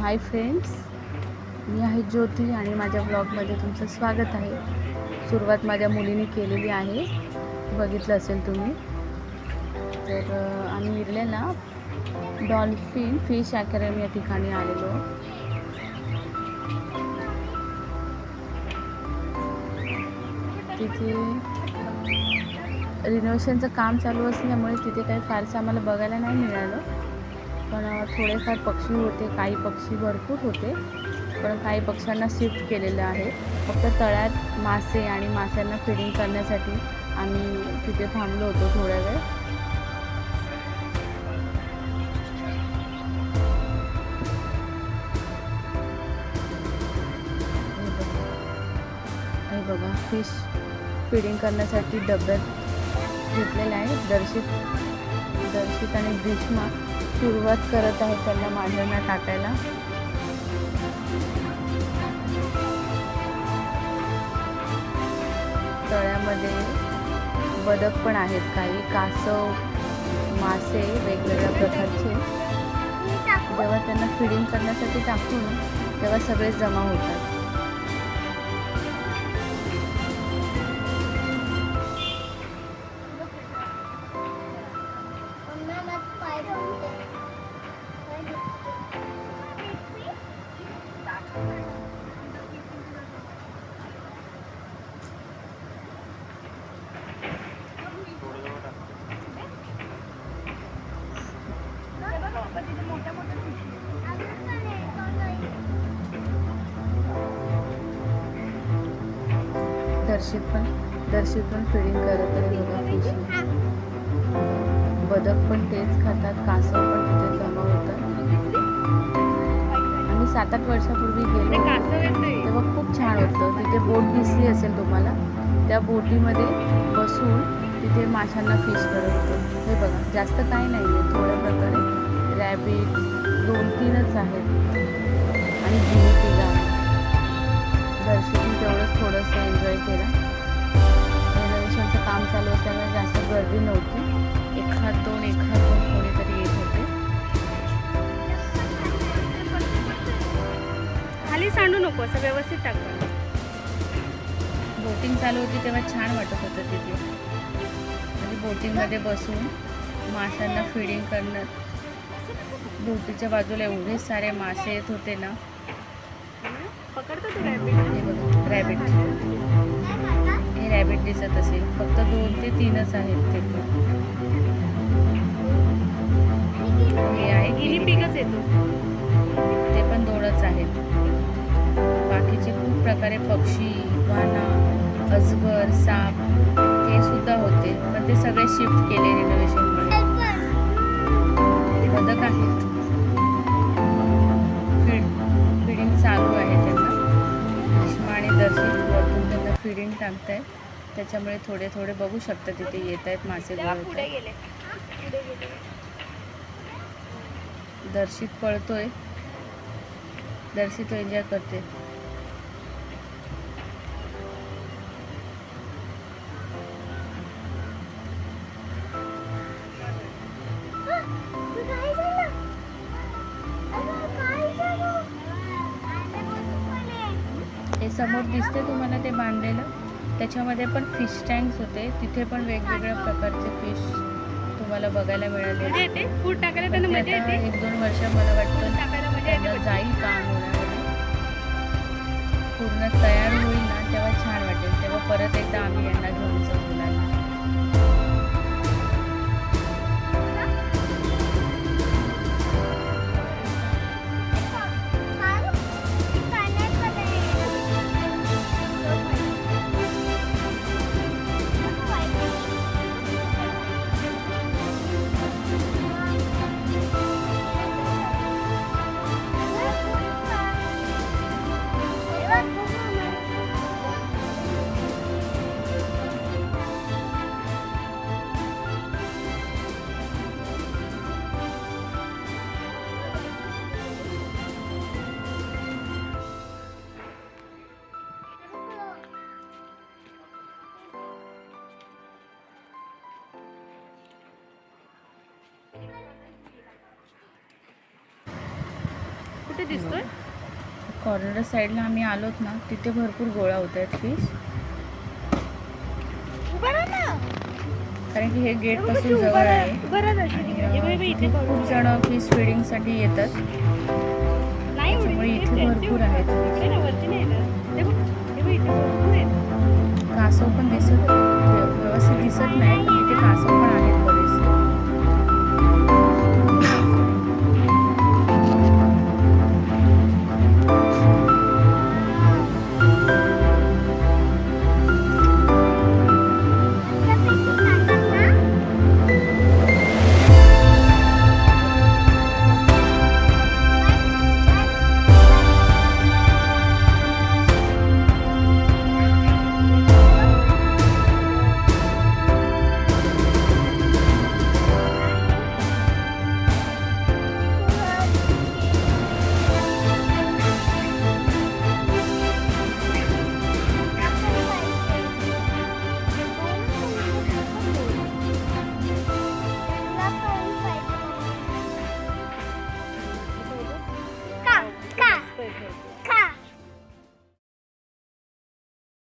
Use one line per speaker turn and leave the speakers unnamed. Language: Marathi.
हाय फ्रेंड्स मी आहे ज्योती आणि माझ्या ब्लॉगमध्ये तुमचं स्वागत आहे. सुरुवात माझ्या मुलीने केलेली आहे. बघितलं असेल तुम्ही. तर आम्ही इरलेला डॉल्फिन फिश अकॅडमी या ठिकाणी आलेलो. तिथे रिनोव्हेशनचं काम चालू असल्यामुळे तिथे काही फारसं आम्हाला बघायला नाही मिळालं. पण थोडेफार पक्षी होते काही पक्षी भरपूर होते पण काही पक्ष्यांना शिफ्ट केलेलं आहे. फक्त तळ्यात मासे आणि माशांना फिडिंग करण्यासाठी आम्ही तिथे थांबलो होतो थोड्या वेळ. हे बघा. फिश फिडिंग करण्यासाठी डब्यात घेतलेला आहे दर्शित दर्शित आणि ग्रीष्मा. सुरुवात करत आहे त्यांना मांजरांना टाकायला. तळ्यामध्ये बदक पण आहेत काही. कासव मासे वेगवेगळ्या प्रकारचे. जेव्हा त्यांना फिडिंग करण्यासाठी टाकून तेव्हा सगळे जमा होतात. दर्शित पण दर्शित पण फिडिंग करत आहे बघा फिश बदक पण तेच खातात कासव पण तिथे जमा होतात. आम्ही सात आठ वर्षापूर्वी गेलो. तेव्हा खूप छान होतं. तिथे बोट दिसली असेल तुम्हाला त्या बोटीमध्ये बसून तिथे माशांना फिश करत होतो. हे बघा जास्त काही नाही आहे थोड्या प्रकारे रॅबिट दोन तीनच आहेत. आणि गिनी दर्शनी तेवढंच थोडंसं एन्जॉय केलं.
असं व्यवस्थित टाक
बोटिंग चालू होती तेव्हा छान वाटत होतं तिथे. म्हणजे बोटिंगमध्ये बसून माशांना फिडिंग करणं. बोटीच्या बाजूला एवढे सारे मासे येत होते ना.
पकडतो रॅबिट
हे रॅबिट हे रॅबिट दिसत असेल. फक्त दोन ते तीनच आहेत ते पण. हे आहे ते पण दोनच आहेत. प्रकारे पक्षी वाना अजगर साप हे सुद्धा होते. पण ते सगळे शिफ्ट केले रिनोव्हेशनमुळे बदक आहेत. फीड फिडिंग चालू आहे त्यांना. ग्रीष्मा आणि दर्शित वरतून त्यांना फिडिंग टाकतायत. त्याच्यामुळे थोडे थोडे बघू शकता तिथे येत आहेत मासे गोळे दर्शित पळतोय. दर्शित एन्जॉय करते. समोर दिसते तुम्हाला ते बांधलेलं. त्याच्यामध्ये पण फिश टँक्स होते. तिथे पण वेगवेगळ्या प्रकारचे फिश तुम्हाला बघायला मिळाले.
फूड टाकायला
आता
येते.
एक दोन वर्ष मला वाटतं त्यांना जाईल काम होण्यामध्ये पूर्ण तयार होईल ना तेव्हा छान वाटेल. तेव्हा परत एकदा आम्ही यांना घेऊन जाऊ.
कुठे दिसतोय?
कॉर्नर साईडला आम्ही आलोत ना तिथे भरपूर गोळा होत आहेत फिश कारण की हे
गेटपासून
जवळ. आहे. खूप जण फिश फिडिंगसाठी येतात. त्याच्यामुळे
इथे
भरपूर. आहेत.